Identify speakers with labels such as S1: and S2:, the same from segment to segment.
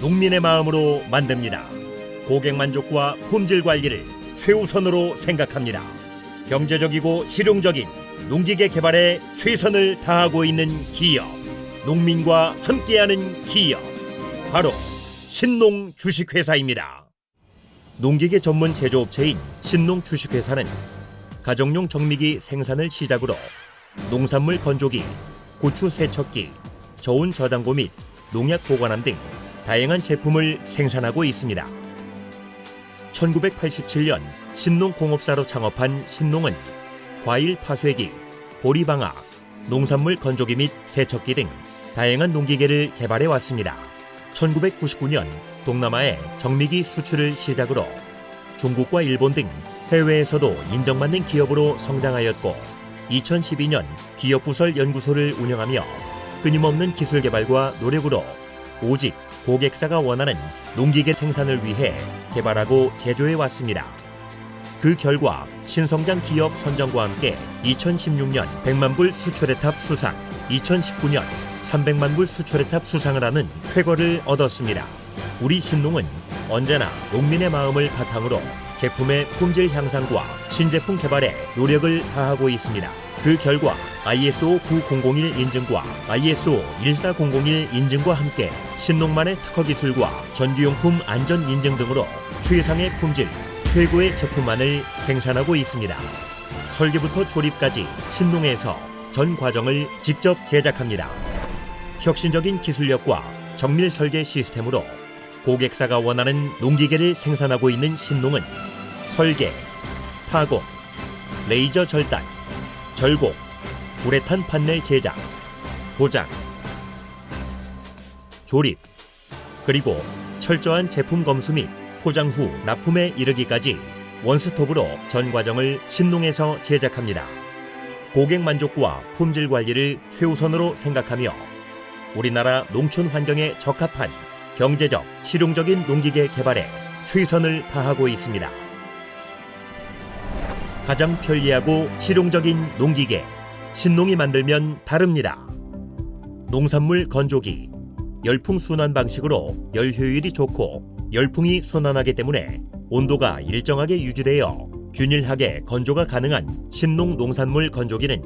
S1: 농민의 마음으로 만듭니다. 고객 만족과 품질 관리를 최우선으로 생각합니다. 경제적이고 실용적인 농기계 개발에 최선을 다하고 있는 기업. 농민과 함께하는 기업. 바로 신농 주식회사입니다. 농기계 전문 제조업체인 신농 주식회사는 가정용 정미기 생산을 시작으로 농산물 건조기, 고추 세척기, 저온 저장고 및 농약 보관함 등 다양한 제품을 생산하고 있습니다. 1987년 신농공업사로 창업한 신농은 과일 파쇄기, 보리방아, 농산물 건조기 및 세척기 등 다양한 농기계를 개발해 왔습니다. 1999년 동남아에 정미기 수출을 시작으로 중국과 일본 등 해외에서도 인정받는 기업으로 성장하였고 2012년 기업부설 연구소를 운영하며 끊임없는 기술 개발과 노력으로 오직 고객사가 원하는 농기계 생산을 위해 개발하고 제조해 왔습니다. 그 결과 신성장 기업 선정과 함께 2016년 100만 불 수출의 탑 수상, 2019년 300만 불 수출의 탑 수상을 하는 쾌거를 얻었습니다. 우리 신농은 언제나 농민의 마음을 바탕으로 제품의 품질 향상과 신제품 개발에 노력을 다하고 있습니다. 그 결과 ISO 9001 인증과 ISO 14001 인증과 함께 신농만의 특허 기술과 전기용품 안전 인증 등으로 최상의 품질, 최고의 제품만을 생산하고 있습니다. 설계부터 조립까지 신농에서 전 과정을 직접 제작합니다. 혁신적인 기술력과 정밀 설계 시스템으로 고객사가 원하는 농기계를 생산하고 있는 신농은 설계, 타공, 레이저 절단, 절곡, 우레탄 판넬 제작, 도장, 조립, 그리고 철저한 제품 검수 및 포장 후 납품에 이르기까지 원스톱으로 전 과정을 신농에서 제작합니다. 고객 만족과 품질 관리를 최우선으로 생각하며 우리나라 농촌 환경에 적합한 경제적, 실용적인 농기계 개발에 최선을 다하고 있습니다. 가장 편리하고 실용적인 농기계 신농이 만들면 다릅니다. 농산물 건조기 열풍 순환 방식으로 열 효율이 좋고 열풍이 순환하기 때문에 온도가 일정하게 유지되어 균일하게 건조가 가능한 신농 농산물 건조기는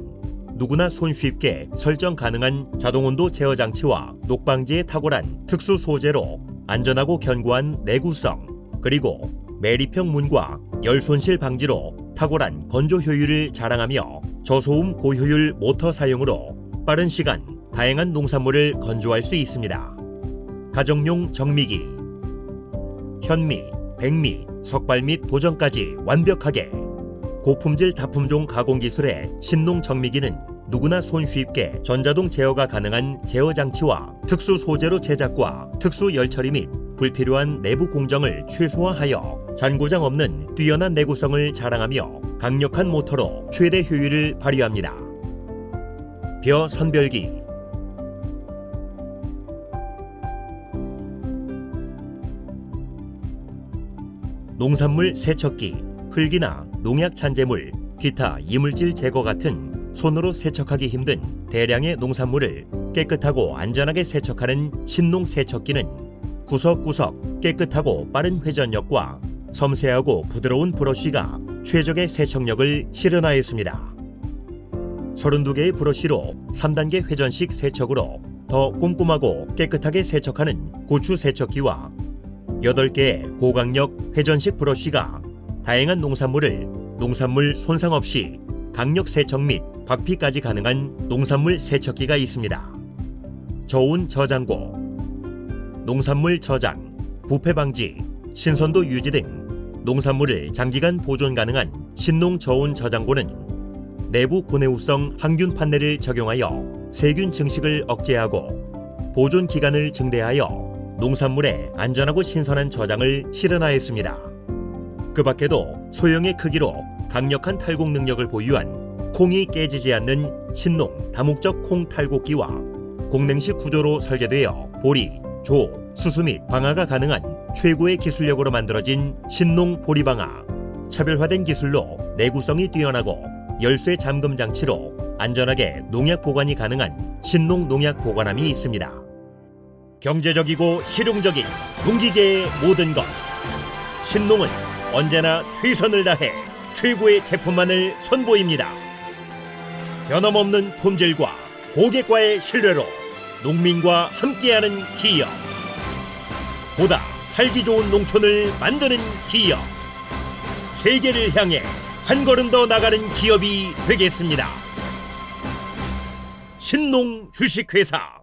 S1: 누구나 손쉽게 설정 가능한 자동 온도 제어 장치와 녹방지에 탁월한 특수 소재로 안전하고 견고한 내구성 그리고 매립형 문과 열 손실 방지로 탁월한 건조 효율을 자랑하며 저소음 고효율 모터 사용으로 빠른 시간 다양한 농산물을 건조할 수 있습니다. 가정용 정미기 현미, 백미, 석발 및 도전까지 완벽하게 고품질 다품종 가공 기술의 신농 정미기는 누구나 손쉽게 전자동 제어가 가능한 제어 장치와 특수 소재로 제작과 특수 열 처리 및 불필요한 내부 공정을 최소화하여 잔고장 없는 뛰어난 내구성을 자랑하며 강력한 모터로 최대 효율을 발휘합니다. 벼 선별기 농산물 세척기, 흙이나 농약 잔재물, 기타 이물질 제거 같은 손으로 세척하기 힘든 대량의 농산물을 깨끗하고 안전하게 세척하는 신농 세척기는 구석구석 깨끗하고 빠른 회전력과 섬세하고 부드러운 브러쉬가 최적의 세척력을 실현하였습니다. 32개의 브러쉬로 3단계 회전식 세척으로 더 꼼꼼하고 깨끗하게 세척하는 고추 세척기와 8개의 고강력 회전식 브러쉬가 다양한 농산물을 농산물 손상 없이 강력 세척 및 박피까지 가능한 농산물 세척기가 있습니다. 저온 저장고, 농산물 저장, 부패 방지, 신선도 유지 등 농산물을 장기간 보존 가능한 신농 저온 저장고는 내부 고내우성 항균 판넬을 적용하여 세균 증식을 억제하고 보존 기간을 증대하여 농산물의 안전하고 신선한 저장을 실현하였습니다. 그 밖에도 소형의 크기로 강력한 탈곡 능력을 보유한 콩이 깨지지 않는 신농 다목적 콩 탈곡기와 공냉식 구조로 설계되어 보리, 조, 수수 및 방아가 가능한 최고의 기술력으로 만들어진 신농 보리방아 차별화된 기술로 내구성이 뛰어나고 열쇠 잠금 장치로 안전하게 농약 보관이 가능한 신농 농약 보관함이 있습니다. 경제적이고 실용적인 농기계의 모든 것. 신농은 언제나 최선을 다해 최고의 제품만을 선보입니다. 변함없는 품질과 고객과의 신뢰로 농민과 함께하는 기업. 보다 살기 좋은 농촌을 만드는 기업. 세계를 향해 한 걸음 더 나가는 기업이 되겠습니다. 신농 주식회사